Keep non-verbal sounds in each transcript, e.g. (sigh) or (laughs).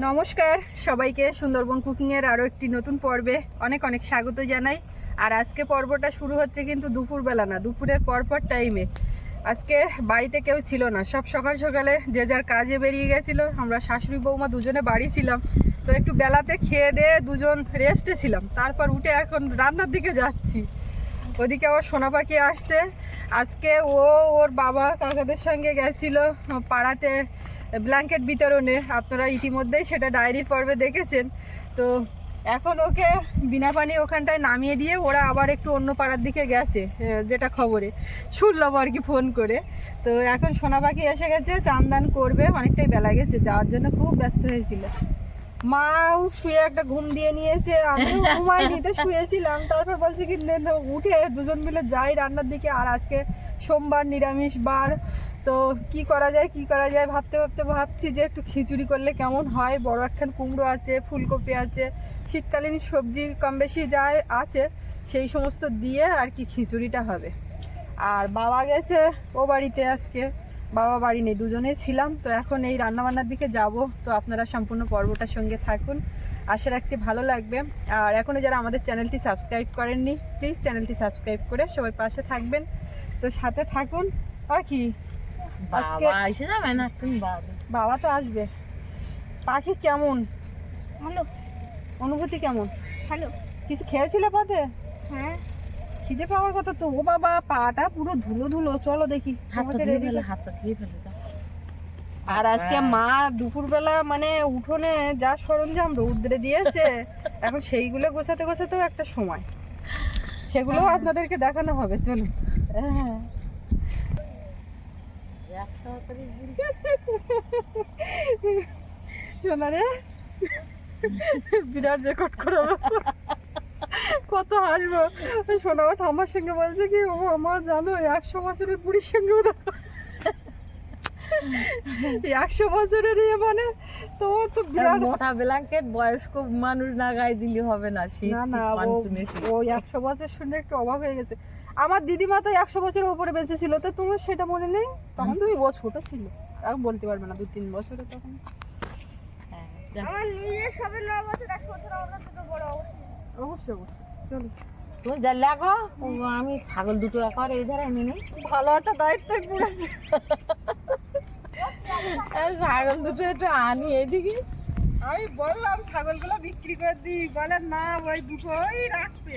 নমস্কার, সবাইকে সুন্দরবন কুকিংয়ের আরও একটি নতুন পর্বে অনেক অনেক স্বাগত জানাই। আর আজকে পর্বটা শুরু হচ্ছে কিন্তু দুপুরবেলা না, দুপুরের পরপর টাইমে আজকে বাড়িতে কেউ ছিল না, সব সকাল সকালে যে যার কাজে বেরিয়ে গেছিল। আমরা শাশুড়ি বৌমা দুজনে বাড়ি ছিলাম, তো একটু বেলাতে খেয়ে দিয়ে দুজন রেস্টে ছিলাম। তারপর উঠে এখন রান্নার দিকে যাচ্ছি। ওদিকে আবার সোনা পাখি আসছে। আজকে ও ওর বাবা কাকাদের সঙ্গে গেছিল, পাড়াতে ব্ল্যাঙ্কেট বিতরণে আপনারা ইতিমধ্যেই সেটা ডায়েরির পর্বে দেখেছেন। তো এখন ওকে বিনা পানি ওখানটায় নামিয়ে দিয়ে ওরা আবার একটু অন্য পাড়ার দিকে গেছে যেটা খবরে। শুনলাম আর কি ফোন করে। তো এখন সোনা পাখি এসে গেছে, চান্দান করবে, অনেকটাই বেলা গেছে, যাওয়ার জন্য খুব ব্যস্ত হয়েছিল। মাও শুয়ে একটা ঘুম দিয়ে নিয়েছে, আমিও ঘুমাই নিতে শুয়েছিলাম। তারপর বলছি কি উঠে দুজন মিলে যাই রান্নার দিকে। আর আজকে সোমবার নিরামিষ বার তো কি করা যায়, কি করা যায়? ভাবতে ভাবতে ভাবছি যে একটু খিচুড়ি করলে কেমন হয়? বড় একখান কুমড়ো আছে, ফুলকপি আছে, শীতকালীন সবজি কম বেশি যা আছে। সেই সমস্ত দিয়ে আর কি খিচুড়িটা হবে। আর বাবা গেছে ও বাড়িতে আজকে। বাবা বাড়ি নেই দুজনেই ছিলাম। তো এখন এই রান্নাবান্নার দিকে যাব। তো আপনারা সম্পূর্ণ পর্বটার সঙ্গে থাকুন। আশা রাখছি ভালো লাগবে। আর এখনও যারা আমাদের চ্যানেলটি সাবস্ক্রাইব করেননি, প্লিজ চ্যানেলটি সাবস্ক্রাইব করে সবাই পাশে থাকবেন। তো সাথে থাকুন আর কি? আজকে- এসে যাবে না তুমি বাবা বাবা তো আসবে। পাখি কেমন? ভালো। অনুভূতি কেমন? ভালো। কিছু খেয়েছিলে পথে হ্যাঁ। খিদে পাওয়ার কথা তো। ও বাবা পাটা পুরো ধুলো ধুলো। চলো দেখি হাতটা ধুয়ে ফেলে হাতটা ধুয়ে ফেলে আর আজকে মা দুপুরবেলা মানে উঠোনে যা সরঞ্জাম রৌদ্রে দিয়েছে (laughs) এখন সেইগুলো গোছাতে গোছাতেও একটা সময়। সেগুলো আপনাদেরকে দেখানো হবে চলো হ্যাঁ। ব্যস্ত করে বুড়ি। শোনা রে বিরাট রেকর্ড করে কত হাসবো শোনা আমার ঠাম্মার সঙ্গে বলছে কি, ও আমার জানো, একশো বছরের বুড়ির সঙ্গেও দেখা একশো বছরের ইয়ে মানে তো ও তো বিরাট মোটা ব্ল্যাঙ্কেট বয়স্ক মানুষ না গায়ে দিলে হবে না শীত না না ও একশো বছর শুনে একটু অবাক হয়ে গেছে। আমার দিদিমা তো একশো বছরের উপরে বেঁচে ছিল তো তোমার সেটা মনে নেই? তখন তুমি ও ছোট ছিল। এখন বলতে পারবে না দু তিন বছরে তখন। হ্যাঁ। আমার নিজের সবে ন বছর এক বছর আমরা দুটো বড় অবস্থা। অবশ্যই অবশ্যই। চলো। তুমি যা লাগো আমি ছাগল দুটো একবার এই ধারে এনে নিই। ভালো একটা দায়িত্ব আর ছাগল দুটো একটু আনি এদিকে। আমি বললাম ছাগলগুলো বিক্রি করে দিই। বলে না ওই দুটোই রাখবে।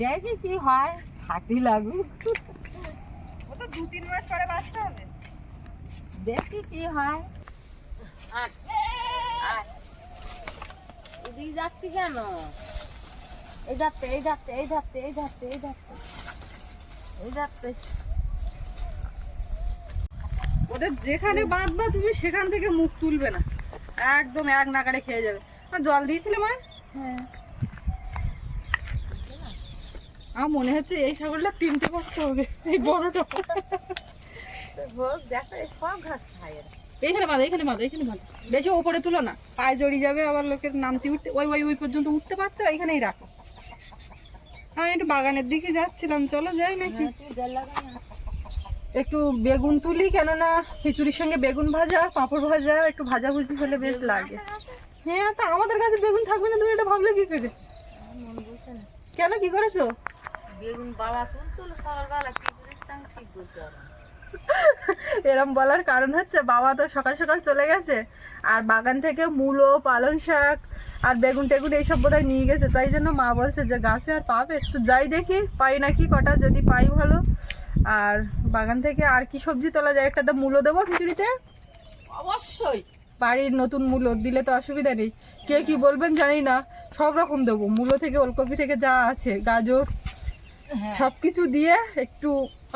দেখি কি হয় থাকি লাগুক। ও তো দু তিন মাস পরে বাচ্চা হবে। দেখি কি হয়। এদিকে যাচ্ছি কেন? এই যাচ্ছে এই যাচ্ছে এই যাচ্ছে এই যাচ্ছে এই যাচ্ছে এই যাচ্ছে। ওদের যেখানে বাঁধবা তুমি সেখান থেকে মুখ তুলবে না। একদম এক নাগাড়ে খেয়ে যাবে। আর জল দিয়েছিলে মা? হ্যাঁ। আমার মনে হচ্ছে এই ছাগলটা তিনটে বাচ্চা হবে এই বড়টা। হোক দেখো সব ঘাস খায় এইখানে বাঁধা এখানে বাঁধা এখানে বাঁধা। বেশি ওপরে তুলো না। পায়ে জড়িয়ে যাবে আবার লোকের নামতে উঠতে ওই ওই ওই পর্যন্ত উঠতে পারছ এইখানেই রাখো। আমি একটু বাগানের দিকে যাচ্ছিলাম চলো যাই নাকি হ্যাঁ, তুই দেড় লাগা না। একটু বেগুন তুলি কেননা খিচুড়ির সঙ্গে বেগুন ভাজা পাঁপড় ভাজা একটু ভাজাভুজি হলে বেশ লাগে। হ্যাঁ তা আমাদের কাছে বেগুন থাকবে না তুমি এটা ভাবলে কি করে। কেন কি করেছ? বেগুন বাবা তুল তুল সকালবেলা কি করিস ঠিক বলতে এরম বলার কারণ হচ্ছে বাবা তো সকাল সকাল চলে গেছে আর বাগান থেকে মূলো পালং শাক আর বেগুন টেগুন এইসব বোধহয় নিয়ে গেছে। তাই জন্য মা বলছে যে গাছে আর পাবে? তো যাই দেখি পাই নাকি কটা? যদি পাই ভালো। আর বাগান থেকে আর কি সবজি তোলা যায়? একটা তো মূলো দেবো খিচুড়িতে? অবশ্যই। বাড়ির নতুন মূলো দিলে তো অসুবিধা নেই। কে কি বলবেন জানি না সব রকম দেবো। মূলো থেকে ওলকপি থেকে যা আছে গাজর হ্যাঁ। সব কিছু দিয়ে একটু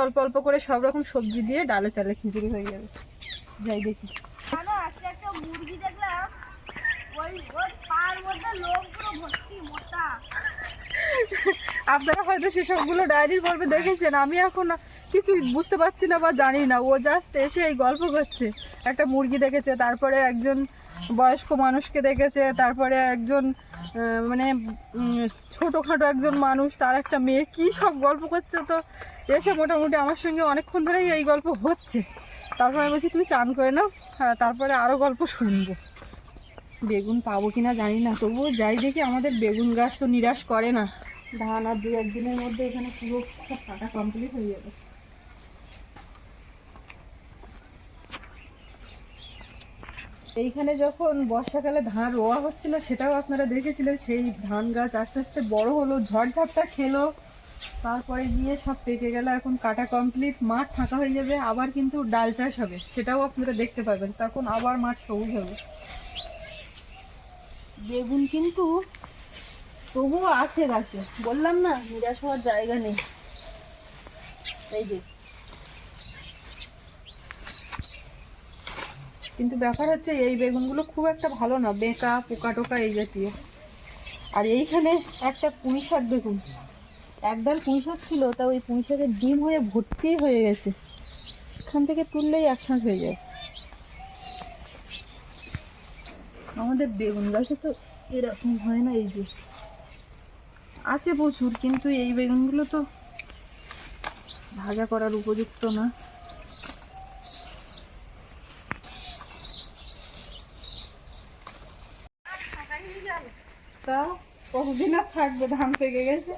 অল্প অল্প করে সব রকম সবজি দিয়ে ডালে চালে খিচুড়ি হয়ে যাবে। যাই দেখি। জানো আজকে একটা মুরগি দেখলাম। ওই পার মধ্যে লোম পুরো ভর্তি মোটা। আপনারা হয়তো সেসবগুলো ডায়েরির পর্বে দেখেছেন। আমি এখন কিছু বুঝতে পারছি না বা জানি না। ও জাস্ট এসে এই গল্প করছে। একটা মুরগি দেখেছে, তারপরে একজন বয়স্ক মানুষকে দেখেছে, তারপরে একজন মানে ছোটোখাটো একজন মানুষ, তার একটা মেয়ে। কী সব গল্প করছে তো? এসে মোটামুটি আমার সঙ্গে অনেকক্ষণ ধরেই এই গল্প হচ্ছে। তারপরে বলছি, তুমি চান করে নাও হ্যাঁ তারপরে আরও গল্প শুনব। বেগুন পাবো কি না জানি না, তবুও যাই দেখি আমাদের বেগুন গাছ তো নিরাশ করে না। ধান আর দু একদিনের মধ্যে এখানে পুরো সব কাটা কমপ্লিট হয়ে যাবে। এইখানে যখন বর্ষাকালে ধান রোয়া হচ্ছিল, সেটাও আপনারা দেখেছিলেন, সেই ধান গাছ আস্তে আস্তে বড় হলো, ঝড়ঝাপটা খেলো। তারপরে গিয়ে সব পেকে গেল, এখন কাটা কমপ্লিট মাঠ ফাঁকা হয়ে যাবে, আবার কিন্তু ডাল চাষ হবে, সেটাও আপনারা দেখতে পাবেন। তখন আবার মাঠ সবুজ হবে। বেগুন কিন্তু তবুও আছে গাছে, বললাম না, নিরাশ হওয়ার জায়গা নেই। এই যে কিন্তু ব্যাপার হচ্ছে এই বেগুনগুলো খুব একটা ভালো না, বেঁকা, পোকা টোকা এই জাতীয়। আর এইখানে একটা পুঁই শাক দেখুন একডাল পুঁই শাক ছিল, তা ওই পুঁই শাকের ডিম হয়ে ভর্তি হয়ে গেছে। এখান থেকে তুললেই একসাথ হয়ে যায়। আমাদের বেগুন গাছে তো এরকম হয় না এই যে। আছে প্রচুর, কিন্তু এই বেগুনগুলো তো ভাজা করার উপযুক্ত না। তা কতদিন আর থাকবে? ধান পেকে গেছে।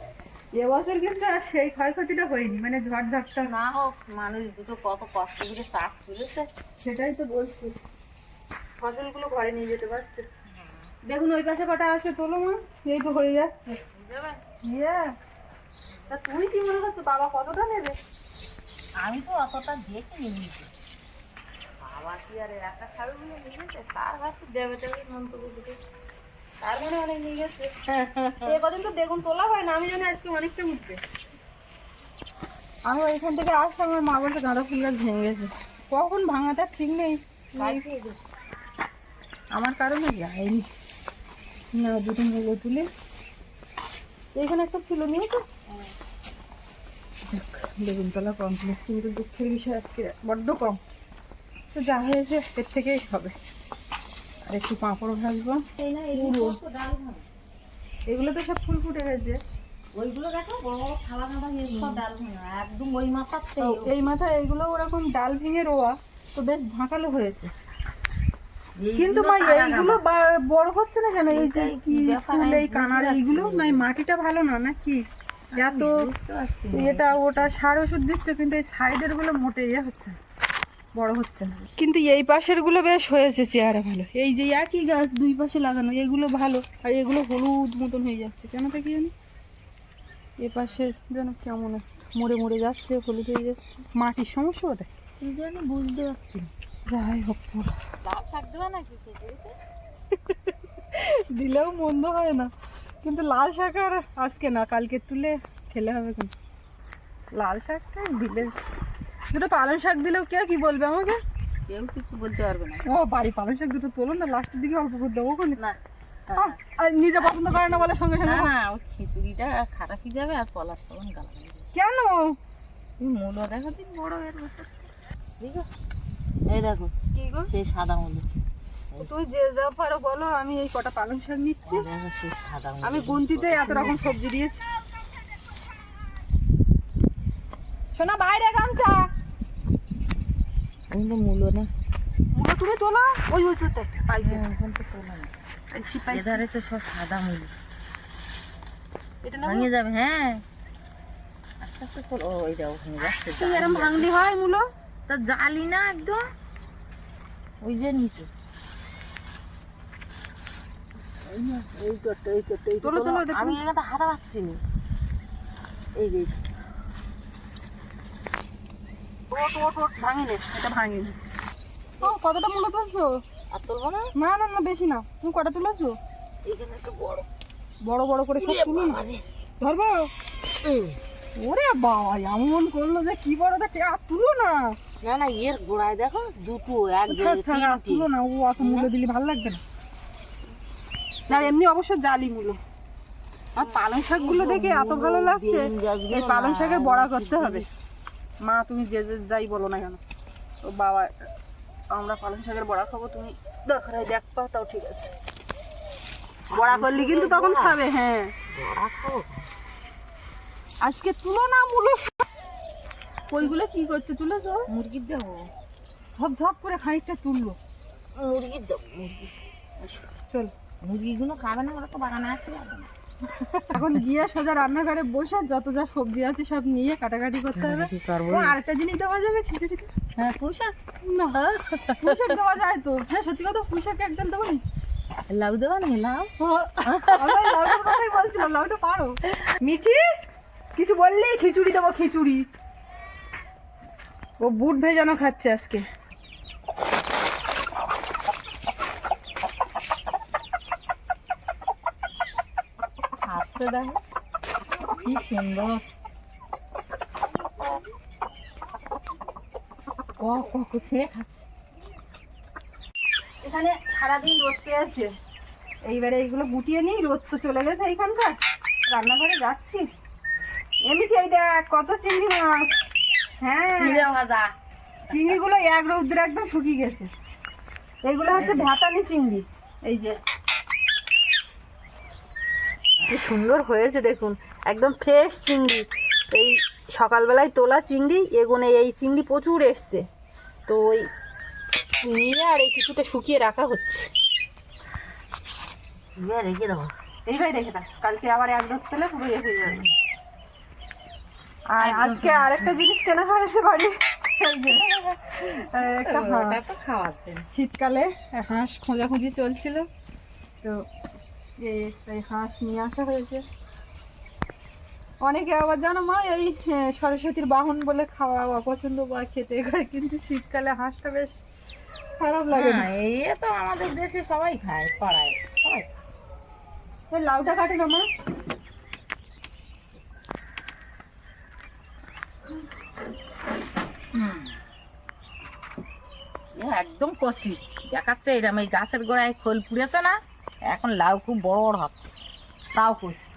এবছর কিন্তু আর সেই ক্ষয়ক্ষতিটা হয়নি মানে ঝড় ঝাপটা না হোক মানুষ দুটো কত কষ্ট করে চাষ করেছে। সেটাই তো বলছি। ফসলগুলো ঘরে নিয়ে যেতে পারছে। দেখুন ওই পাশে কটা আছে তোলো মা। এই তো হয়ে যাচ্ছে। ইয়ে। তা তুই কি মনে করছ বাবা কতটা নেবে? আমি তো অতটা দেখিনি। নিজে বাবা কি আর একা খাবে বলে নিয়েছে তার কাছে দেবে দেবে মন্তব্য দিতে তার মানে অনেক নিয়ে গেছে। কদিন তো বেগুন তোলা হয় না আমি জানি আজকে অনেকটা উঠবে। আমি ওইখান থেকে আসলাম আমার মা বলতে গাঁদা ফুল গাছ ভেঙে গেছে কখন ভাঙাটা ঠিক নেই। আমার কারণে যায়নি। না দুটো মুলো তুলে। এখানে একটা ছিল নিয়ে তো। যাক, বেগুন তোলা কমপ্লিট কিন্তু দুঃখের বিষয় আজকে বড্ড কম। তো যা হয়েছে এর থেকেই হবে। আর একটু পাঁপড় ভাজবো। এগুলো তো সব ফুল ফুটে গেছে। ওইগুলো দেখো বড় বড় থালা থালা সব ডাল ভাঙা একদম ওই মাথার এই মাথায় এইগুলো ওরকম ডাল ভেঙে রোয়া তো বেশ ঝাঁকালো হয়েছে। কিন্তু মা এইগুলো বড় হচ্ছে না কেন? এই যে এইটাই কি কি ফুল এই কানার এইগুলো পারছি মাটিটা ভালো না নাকি এত এটা ওটা সার ওষুধ দিচ্ছে কিন্তু এই সাইডেরগুলো মোটে ইয়ে হচ্ছে বড় হচ্ছে না। কিন্তু এই পাশেরগুলো বেশ হয়েছে চেহারা ভালো। এই যে একই গাছ দুই পাশে লাগানো এগুলো ভালো। আর এগুলো হলুদ মতন হয়ে যাচ্ছে। কেন তা কি জানি? এ পাশে যেন কেমন মরে মরে যাচ্ছে হলুদ হয়ে যাচ্ছে। মাটির সমস্যা ওটা কি জানি বুঝতে পারছি যাই হোক চলো। নাকি দিলেও মন্দ হয় না। কিন্তু লাল শাক আর আজকে না কালকে তুলে খেলে হবে কিন্তু। লাল শাকটা দিলে দুটো পালং শাক দিলেও কে কি বলবে আমাকে? কেউ কিছু বলতে পারবে না। ও বাড়ি পালং শাক দুটো তোলো না লাস্টের দিকে অল্প করে দেবো ওখানে। না নিজে পছন্দ করে না বলে সঙ্গে সঙ্গে না ও খিচুড়িটা খারাপই যাবে আর পলাশ তখন যাবে। কেন? তুমি মূলো দেখো দিন বড় এর ঠিক আছে এই দেখো কি গো? সেই সাদা মূলো। তুমি যে যা পারো বলো আমি এই কটা পালং শাক নিচ্ছি। সাদা আমি গুনতিতে এত রকম সবজি দিয়েছি। শোনা বাইরে গামছা। কিন্তু মূলো না। মুখে তুমি তোলো। ওই ওই তো পাইছে। এখন তো তোলা না। পাইছি পাইছি। এধারে তো সব সাদা মূলো এটা না ভেঙে যাবে হ্যাঁ। আস্তে আস্তে তোলো। ওই দেখো ভেঙে যাচ্ছে তুই এরম ভাঙলি হয় মূলো তা জালি না একদম। ওই যে নিচে। এটা আমি এখানে হাতা পাচ্ছি না। এই যে। ওট ওট ওট ভাঙিনি। এটা ভাঙিনি। ও কতটা মূলো তুলছো? আর তুলবো না? না না না বেশি না। তুমি কটা তুলেছো? এখানে একটু বড়। বড় বড় করে সব তুলো ধরবো? ওরে বাবা এমন করল যে কি বড় দেখে আর তুলো না। না না এর গোড়ায় দেখো দুটো এক আর তিনটে। তুলো না ও অত মূল্য দিলে ভালো লাগবে না। না এমনি অবশ্য জালি মূলো। আর পালং শাকগুলো দেখে এত ভালো লাগছে। এই পালং শাকের বড়া করতে হবে। মা তুমি যে যে যাই বলো না কেন? তো বাবা আমরা পালং শাকের বড়া খাব তুমি দরকার হয় দেখ পাও তাও ঠিক আছে। বড়া করলি কিন্তু তখন খাবে হ্যাঁ। আজকে তুলো না মূলো। ওইগুলো কি করতে তুলেছো? মুরগির দেবো। ঝপ ঝপ করে খানিকটা তুললো। মুরগির দেবো মুরগি চল। মুরগিগুলো খাবে না ওরা তো বাগানে আসতে এখন গিয়ে সোজা রান্নাঘরে বসে যত যা সবজি আছে সব নিয়ে কাটাকাটি করতে হবে। করব? ও আরেকটা জিনিস দেওয়া যাবে খিচুড়িতে হ্যাঁ না দেওয়া যায় তো। হ্যাঁ সত্যি কথা একদম দেবো নি? লাউ না? লাউ? বলছিলাম লাউটা পারো। মিঠি কিছু বললি? খিচুড়ি দেবো খিচুড়ি। ও বুট ভেজানো খাচ্ছে আজকে। দেখো কি সুন্দর। খাচ্ছে। এখানে সারাদিন রোদ পেয়েছে এইবারে এইগুলো গুটিয়ে নিই রোদ তো চলে গেছে এইখানকার। রান্নাঘরে যাচ্ছি। এমনিতে এই দেখ কত চিংড়ি মাছ। হ্যাঁ। চিড়ে ভাজা। চিংড়িগুলো এক রৌদ্রে একদম শুকিয়ে গেছে। এইগুলো হচ্ছে ভাতানি চিংড়ি। এই যে কি সুন্দর হয়েছে দেখুন। একদম ফ্রেশ চিংড়ি। এই সকালবেলায় তোলা চিংড়ি এগুনে এই চিংড়ি প্রচুর এসছে। তো ওই নিয়ে আর এই কিছুটা শুকিয়ে রাখা হচ্ছে। রেখে দেবো। এইটাই রেখে দাও কালকে আবার এক রোদ পেলে পুরো ইয়ে হয়ে যাবে। আর আজকে আরেকটা জিনিস কেনা হয়েছে বাড়ি। একটা শীতকালে হাঁস খোঁজাখুঁজি চলছিল। তো এই হাঁস নিয়ে আসা হয়েছে। অনেকে আবার জানো মা এই সরস্বতীর বাহন বলে খাওয়া অপছন্দ বা খেতে করে কিন্তু শীতকালে হাঁসটা বেশ খারাপ লাগে না। হ্যাঁ এই তো আমাদের দেশে সবাই খায় পাড়ায় সবাই খায়। লাউটা কাটে না মা। একদম কষি। দেখাচ্ছে এরম এই গাছের গোড়ায় খোল পুড়েছে না? এখন লাউ খুব বড় বড় হচ্ছে তাও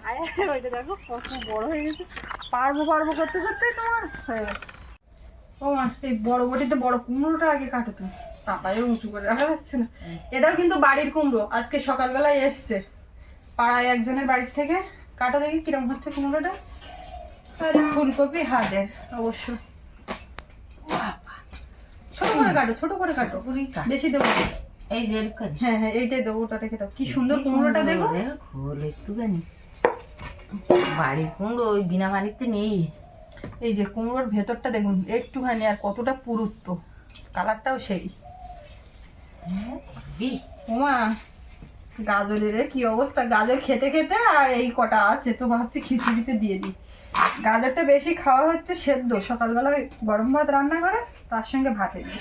আরে ওইটা দেখো কত বড় হয়ে গেছে। পারব পারব করতে করতে তোমার হয়ে গেছে। ও মা এই বড় বটিতে বড় কুমড়োটা আগে কাটো তুমি উঁচু করে রাখা যাচ্ছে না। এটাও কিন্তু বাড়ির কুমড়ো আজকে সকালবেলায় এসছে। পাড়ায় একজনের বাড়ির থেকে কাটো দেখি কিরম হচ্ছে কুমড়োটা। আরে ফুলকপি হাজার অবশ্য। ছোট করে কাটো ছোট করে কাটো। বেশি দেবো। এই যে হ্যাঁ হ্যাঁ এইটাই দেবো ওটা রেখে দাও। কি সুন্দর কুমড়োটা দেখো খোল একটুখানি। বাড়ির কুমড়ো ওই বিনা পানিতে নেই। এই যে কুমড়োর ভেতরটা দেখুন একটুখানি আর কতটা পুরুত্ব। কালারটাও সেই। ওমা গাজরের এ কি অবস্থা? গাজর খেতে খেতে আর এই কটা আছে তো ভাবছি খিচুড়িতে দিয়ে দিই। গাজরটা বেশি খাওয়া হচ্ছে সেদ্ধ। সকালবেলা গরম ভাত রান্না করে তার সঙ্গে ভাতে দিই।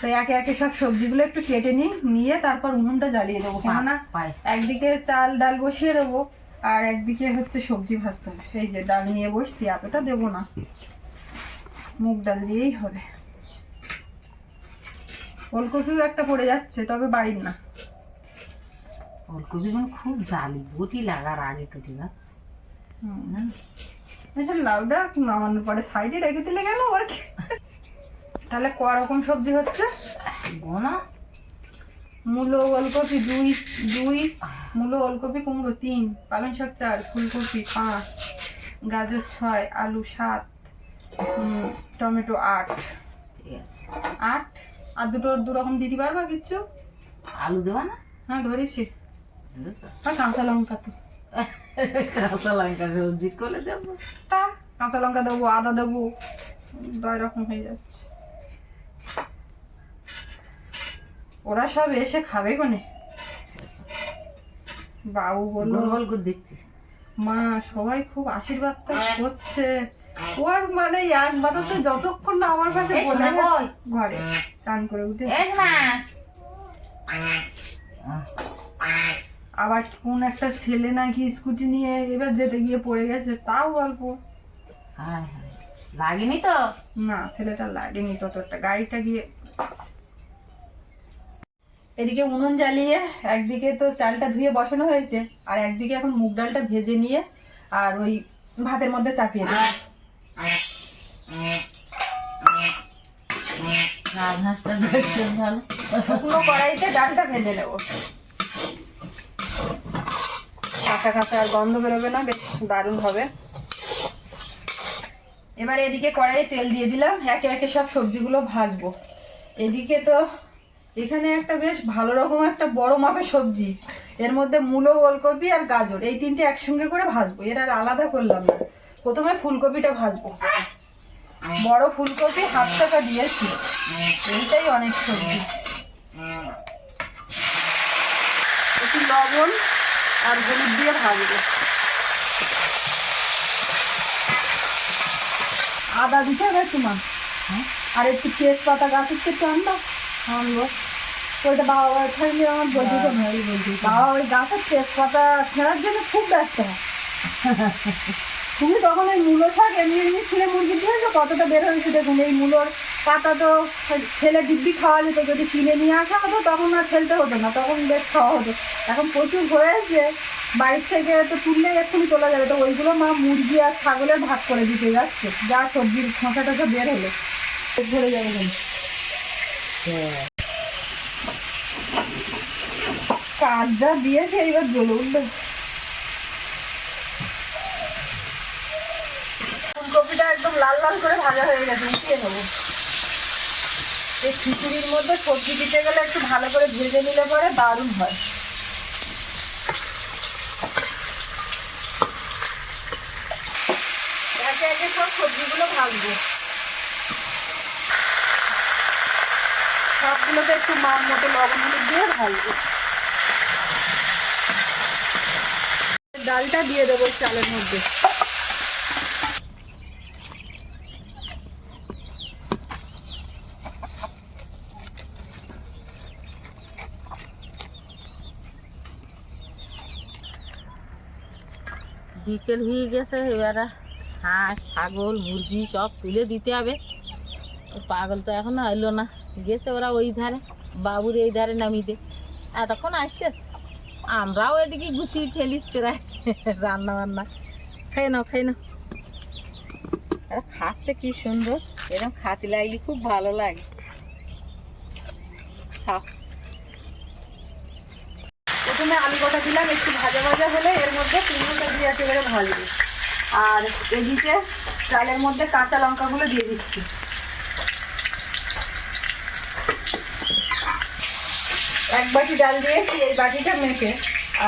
তো একে একে সব সবজিগুলো একটু কেটে নিই নিয়ে তারপর উনুনটা জ্বালিয়ে দেবো। কেননা পায় একদিকে চাল ডাল বসিয়ে দেবো আর একদিকে হচ্ছে সবজি ভাজতে হবে। সেই যে ডাল নিয়ে বসছি এতটা দেবো না। মুগ ডাল দিয়েই হবে। ওলকপিও একটা পড়ে যাচ্ছে তবে বাড়ির না। ফুলকপি গুলো খুব জালি বটি লাগার আগে কেটে যাচ্ছে। এটা লাউডা নামানোর পরে সাইডে রেখে দিলে কেন? ওর কি? তাহলে ক রকম সবজি হচ্ছে? বোনা মূলো ওলকপি দুই দুই মূলো ওলকপি কুমড়ো তিন পালং শাক চার ফুলকপি পাঁচ গাজর ছয় আলু সাত টমেটো আট। ঠিক আছে। আট? আর দুটো দু রকম দিতে পারবা কিচ্ছু? আলু দেবা না? হ্যাঁ ধরেছি। আর কাঁচা লঙ্কা তো। কাঁচা লঙ্কা সবজি করে দেবো। তা কাঁচা লঙ্কা দেবো আদা দেবো দুই রকম হয়ে যাচ্ছে। ওরা সব এসে খাবে কোনে? বাবু বলল গোল গোল দিচ্ছি। মা সবাই খুব আশীর্বাদ তো করছে। ওর মানে এক বাতাতে যতক্ষণ না আমার পাশে বলে? ঘরে চান করে উঠে। আবার কোন একটা ছেলে নাকি স্কুটি নিয়ে এবার যেতে গিয়ে পড়ে গেছে তাও গল্প। হায় হায়। লাগেনি তো? না ছেলেটা লাগেনি ততটা। গাড়িটা গিয়ে এদিকে উনুন জ্বালিয়ে একদিকে তো চালটা ধুয়ে বসানো হয়েছে আর একদিকে এখন মুগ ডালটা ভেজে নিয়ে আর ওই ভাতের মধ্যে চাপিয়ে ভালো। শুকনো কড়াইতে ডালটা ভেজে নেব। কাঁচা কাঁচা আর গন্ধ বেরোবে না বেশ দারুণ হবে। এবার এদিকে কড়াইয়ে তেল দিয়ে দিলাম একে একে সব সবজিগুলো ভাজবো। এদিকে তো এখানে একটা বেশ ভালো রকম একটা বড় মাপের সবজি। এর মধ্যে মূলো, ওলকপি আর গাজর। এই তিনটে একসঙ্গে করে ভাজবো। এর আর আলাদা করলাম না। প্রথমে ফুলকপিটা ভাজবো। বড় ফুলকপি হাফ টাকা দিয়েছি। এইটাই অনেক সবজি। একটু লবণ আর হলুদ দিয়ে ভাজবো। আদা দিতে হবে তোমার? আর একটু তেজপাতা গাছের থেকে আনবা। আনব। ওইটা বাবা থাকলে আমার বলতে তো ভাই বলতে বাবা ওই গাছের তেজপাতা ছেঁড়ার জন্য খুব ব্যস্ত। হয় তুমি তখন ওই মূলো শাক এমনি এমনি ছিঁড়ে মুরগি দিয়েছ কতটা বের হয়েছে দেখুন। এই মূলোর পাতা তো ছেলে দিব্যি খাওয়া যেত যদি কিনে নিয়ে আসা হতো তখন আর ফেলতে হতো না তখন বেশ খাওয়া হতো। এখন প্রচুর হয়েছে বাড়ির থেকে তো তুললেই এক্ষুনি তোলা যাবে। তো ওইগুলো মা মুরগি আর ছাগলের ভাগ করে দিতে যাচ্ছে। যা সবজির খোঁচা টোঁচা বের হলো। ধরে যাবে কাজ দিয়েছে এইবার জ্বলে ফুলকপিটা একদম লাল লাল করে ভাজা হয়ে গেছে উঠিয়ে নেব। এই খিচুড়ির মধ্যে সবজি দিতে গেলে একটু ভালো করে ভেজে নিলে পরে দারুণ হয়। একে একে সব সবজিগুলো ভাজবো। একটু মান মতো লবণ হলুদ দিয়ে ভাজবো ডালটা দিয়ে দেবো চালের মধ্যে। বিকেল হয়ে গেছে, এবারে হাঁস, ছাগল, মুরগি সব তুলে দিতে হবে। পাগল তো এখনও এলো না। গেছে ওরা ওই ধারে, বাবুর এই ধারে নামিতে। এতক্ষণ আসতে আমরাও এদিকে গুছিয়ে ফেলিস প্রায় রান্না বান্না। খাই নাও খাই নাও। খাচ্ছে কি সুন্দর। এরকম খাতে লাগলে খুব ভালো লাগে। প্রথমে আলু কটা দিলাম, একটু ভাজা ভাজা হলে এর মধ্যে কুমড়োটা দিয়ে একেবারে ভাজবো। আর এদিকে চালের মধ্যে কাঁচা লঙ্কাগুলো দিয়ে দিচ্ছি। এক বাটি ডাল দিয়েছি, এই বাটিটা মেখে।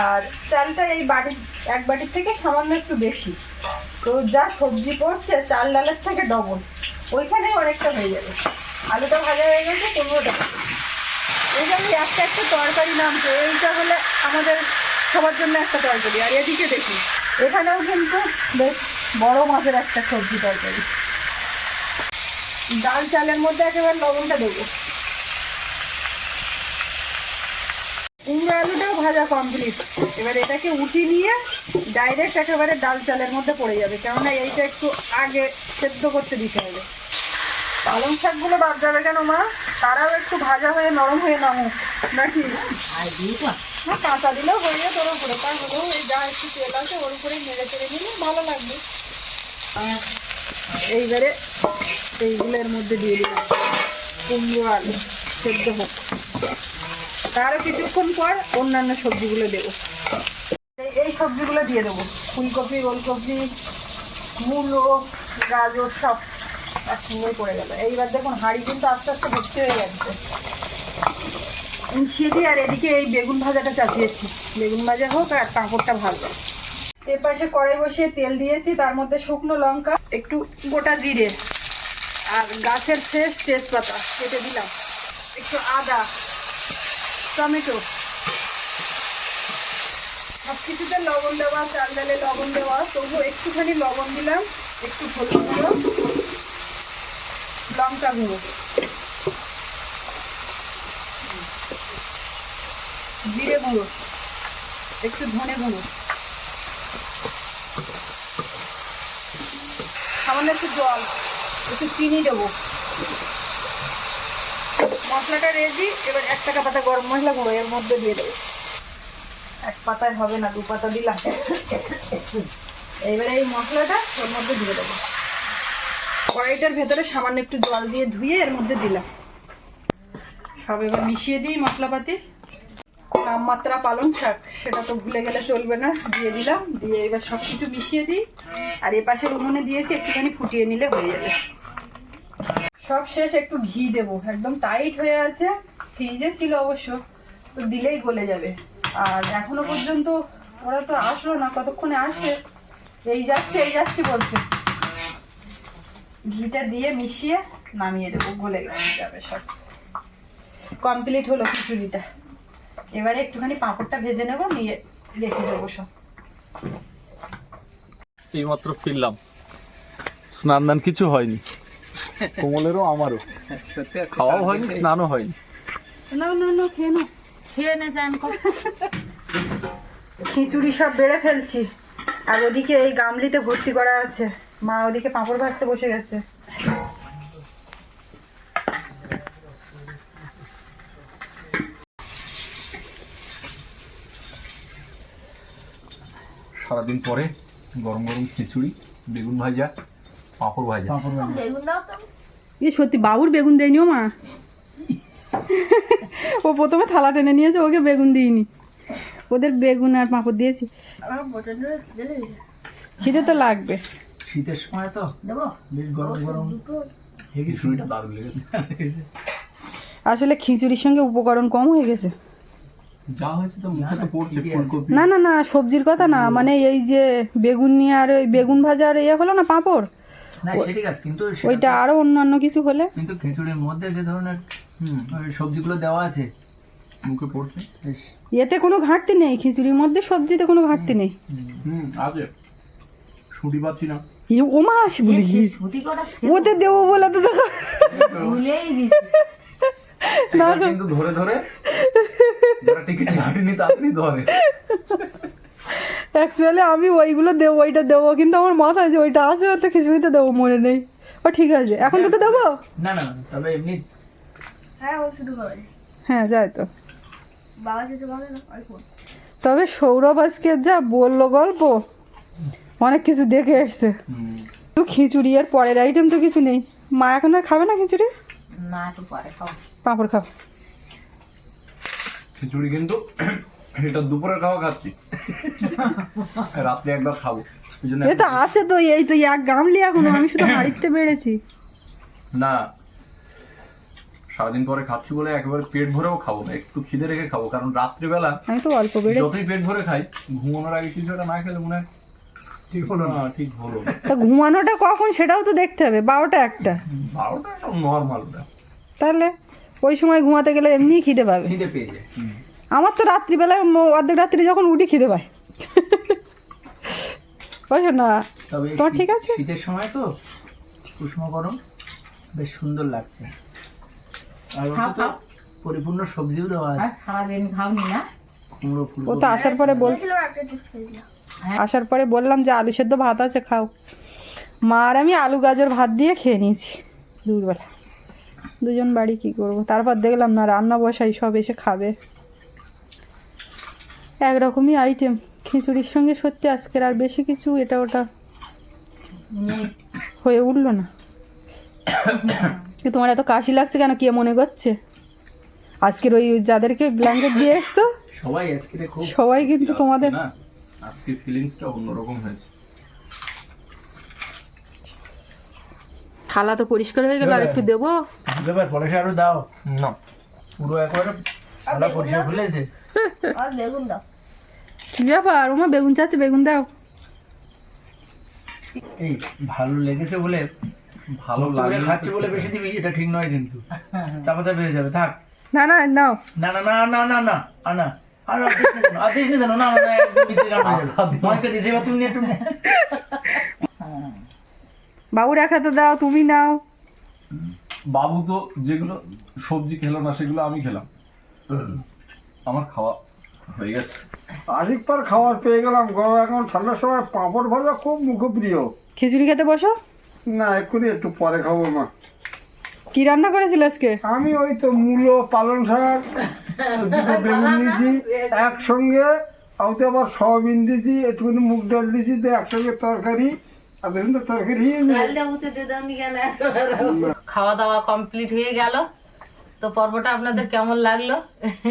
আর চালটা এই বাটি, এক বাটির থেকে সামান্য একটু বেশি। তো যা সবজি পড়ছে, চাল ডালের থেকে ডবল। ওইখানে অনেকটা হয়ে যাবে। আলুটা ভাজা হয়ে গেছে, কুমড়োটা এখানে একটা একটা তরকারি নামছে এইটা হলে আমাদের সবার জন্য একটা তরকারি। আর এদিকে দেখি এখানেও কিন্তু বেশ বড় মাছের একটা সবজি তরকারি। ডাল, চালের মধ্যে একেবারে লবণটা দেবো। কুমড়ো আলুটাও ভাজা কমপ্লিট এবার এটাকে উঠিয়ে নিয়ে ডাইরেক্ট একেবারে ডাল চালের মধ্যে পড়ে যাবে। কেননা এইটা একটু আগে সেদ্ধ করতে দিতে হবে। পালং শাকগুলো বাদ যাবে কেন মা? তারাও একটু ভাজা হয়ে নরম হয়ে নামুক। নাকি? না কাঁচা দিলেও হয়ে যাবে তোর উপরে। তার হলেও এই যা একটু তেল আছে ওর উপরে নেড়ে চেড়ে দিলে ভালো লাগবে। এইবারে এইগুলোর মধ্যে দিয়ে দিলাম। কুমড়ো আলু সেদ্ধ হোক। তারও কিছুক্ষণ পর অন্যান্য সবজিগুলো দেবো। এই- সবজিগুলো দিয়ে দেবো। ফুলকপি, ওলকপি, মূলো, গাজর সব একসঙ্গে পড়ে গেল। এইবার দেখুন, হাঁড়ি কিন্তু আস্তে আস্তে ভর্তি হয়ে যাচ্ছে দিই আর এদিকে এই বেগুন ভাজাটা চাপিয়েছি। বেগুন ভাজা হোক আর কাঁকড়টা ভাজা এর পাশে কড়াই বসিয়ে তেল দিয়েছি, তার মধ্যে শুকনো লঙ্কা, একটু গোটা জিরে আর গাছের ফ্রেশ তেজপাতা কেটে দিলাম। একটু আদা টমেটো। সব কিছুতে লবণ দেওয়া, চাল ডালে লবণ দেওয়া। তবু একটুখানি লবণ দিলাম, একটু হলুদ গুঁড়ো, লঙ্কা গুঁড়ো। জিরে গুঁড়ো, একটু ধনে গুঁড়ো। সামান্য একটু জল, একটু চিনি দেবো। মশলাটা রেডি, এবার এক টাকা পাতা গরম মশলা গুঁড়ো, এর মধ্যে দিয়ে দেবো। এক পাতায় হবে না, দু পাতা দিলাম। এবারে এই মশলাটা ওর মধ্যে দিয়ে দেবো। কড়াইটার ভেতরে সামান্য একটু জল দিয়ে ধুয়ে এর মধ্যে দিলাম। সব এবার মিশিয়ে দিই মশলাপাতি। তাপমাত্রা পালং শাক সেটা তো ভুলে গেলে চলবে না। দিয়ে দিলাম, দিয়ে এবার সব কিছু মিশিয়ে দিই। আর এ পাশের উনুনে দিয়েছি, একটুখানি ফুটিয়ে নিলে হয়ে যাবে। সব শেষ একটু ঘি দেবো। একদম টাইট হয়ে আছে ফ্রিজে ছিল অবশ্য, তো দিলেই গলে যাবে। আর এখনও পর্যন্ত ওরা তো আসলো না, কতক্ষণে আসে? এই যাচ্ছে এই যাচ্ছে বলছে। ঘিটা দিয়ে মিশিয়ে নামিয়ে দেবো, গলে যাবে সব। কমপ্লিট হলো খিচুড়িটা। এবারে একটুখানি পাঁপড়টা ভেজে নেব, নিয়ে রেখে দেবো সব। এইমাত্র ফিরলাম। স্নান দান কিছু হয়নি। কোমলেরও আমারও। খাওয়াও হয়নি স্নানও হয়নি। না না না খেয়ে নে কর। খিচুড়ি সব বেড়ে ফেলছি। আর ওদিকে এই গামলিতে ভর্তি করা আছে। মা ওদিকে পাঁপড় ভাজতে বসে গেছে। সারাদিন পরে গরম গরম খিচুড়ি বেগুন ভাজা। পাঁপড় ভাজা। বেগুন দাও তো। এ সত্যি বাবুর বেগুন দেয়নি ও মা। ও প্রথমে থালা টেনে নিয়েছে ওকে বেগুন দিইনি। ওদের বেগুন আর পাঁপড় দিয়েছি। খিদে তো লাগবে। শীতের সময় তো বেশ গরম গরম। খিচুড়িটা দারুণ লেগেছে। আসলে খিচুড়ির সঙ্গে উপকরণ কম হয়ে গেছে। না না না সবজির কথা না মানে এই যে বেগুন নিয়ে আর ওই বেগুন ভাজা আর ইয়ে হলো না পাঁপড়? না সে ঠিক আছে কিন্তু ওইটা আরও অন্যান্য কিছু হলে? কিন্তু খিচুড়ির মধ্যে যে ধরনের ওই সবজিগুলো দেওয়া আছে মুখে পড়ছে বেশ। এতে কোনো ঘাটতি নেই খিচুড়ির মধ্যে সবজিতে কোনো ঘাটতি নেই। হুম আছে শুটি পাচ্ছি না। এ ও মাস বলি ছুটি ওতে দেবো বলে তো দেখো। ভুলেই গেছি। কিন্তু ধরে ধরে যারা টিকিট কাটেনি তাড়াতাড়ি ধরে অ্যাকচুয়ালি আমি ওইগুলো দেবো ওইটা দেবো কিন্তু আমার মাথায় যে ওইটা আছে ওতে খিচুড়িতে দেবো মনে নেই। ও ঠিক আছে এখন দুটো দেবো? না না তবে এমনি হ্যাঁ ও শুধু খাবে হ্যাঁ যাই তো। বাবা যেতে পারে না তবে সৌরভ আজকে যা বলল গল্প অনেক কিছু দেখে এসছে। তো খিচুড়ি আর পরের আইটেম তো কিছু নেই। মা এখন আর খাবে না খিচুড়ি? না একটু পরে খাও। পাঁপড় খাও। খিচুড়ি কিন্তু এটা দুপুরে খাওয়া খাচ্ছি। রাত্রে একবার খাব এই তো আছে তো এই তো এক গামলি এখনও আমি শুধু (laughs) হাড়িতে বেড়েছি। না সারাদিন পরে খাচ্ছি বলে একেবারে পেট ভরেও খাব না একটু খিদে রেখে খাব কারণ রাত্রিবেলা আমি তো অল্প বেড়েছি। যতই পেট ভরে খাই ঘুমানোর আগে কিছু একটা না খেলে মনে হয় ঠিক হলো না। ঠিক হলো তা ঘুমানোটা কখন সেটাও তো দেখতে হবে বারোটা একটা। বারোটা নর্মাল তাহলে ওই সময় ঘুমাতে গেলে এমনি খিদে পাবে। খিদে পেয়ে যায় আমার তো রাত্রিবেলায় অর্ধেক রাত্রি যখন উঠি খিদে পায়। বুঝছ না তোমার ঠিক আছে? শীতের সময় তো উষ্ণ গরম বেশ সুন্দর লাগছে। খাও। পরিপূর্ণ সবজিও দেওয়া আছে। সারাদিন খাওনি না? ও তো আসার পরে বল বলছিলাম একটা চিপস খেয়েছিলাম আসার পরে বললাম যে আলু সেদ্ধ ভাত আছে খাও। মা আর আমি আলু গাজর ভাত দিয়ে খেয়ে নিয়েছি দুপুরবেলা। দুজন বাড়ি কি করব? তারপর দেখলাম না রান্না বসাই সব এসে খাবে। একরকমই আইটেম খিচুড়ির সঙ্গে সত্যি আজকের আর বেশি কিছু এটা ওটা হয়ে উঠল না। কি তোমার এত কাশি লাগছে কেন? কে মনে করছে? আজকের ওই যাদেরকে ব্ল্যাঙ্কেট দিয়ে এসছো সবাই আজকে খুব সবাই কিন্তু তোমাদের ফিলিংসটা অন্যরকম হয়েছে। থালা তো পরিষ্কার হয়ে গেল আর একটু দেবো? ব্যাপার পলাশে আরও দাও। না। পুরো একবারে থালা পরিষ্কার ফেলেছে আর বেগুন দাও। কি ব্যাপার ওমা বেগুন চাচ্ছে বেগুন দাও। এই ভালো লেগেছে বলে ভালো লাগে খাচ্ছে বলে বেশি দিবি এটা ঠিক নয় কিন্তু। (laughs) চাপাচাপি হয়ে যাবে থাক। না না নাও। না না না না না না আর না আর দিস না না একদম হয়ে এবার তুমি একটু বাবুর এক হাতে দাও তুমি নাও। বাবু তো যেগুলো সবজি খেলো না সেগুলো আমি খেলাম। আমার খাওয়া হয়ে গেছে। আরেকবার খাবার পেয়ে গেলাম গরম এখন ঠান্ডার সময় পাঁপড় ভাজা খুব মুখপ্রিয়। খিচুড়ি খেতে বসো। না এক্ষুনি একটু পরে খাব মা। কি রান্না করেছিল আজকে? আমি ওই তো মূলো পালং শাক দুটো বেগুন দিয়েছি একসঙ্গে ওতে আবার সয়াবিন দিয়েছি একটুখানি মুগ ডাল দিয়েছি তো একসঙ্গে তরকারি আর তরকারি খাওয়া দাওয়া কমপ্লিট হয়ে গেল। তো পর্বটা আপনাদের কেমন লাগল?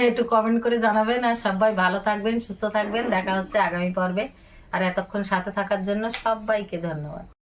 একটু কমেন্ট করে জানাবেন আর সবাই ভালো থাকবেন, সুস্থ থাকবেন। দেখা হচ্ছে আগামী পর্বে। আর এতক্ষণ সাথে থাকার জন্য সবাইকে ধন্যবাদ।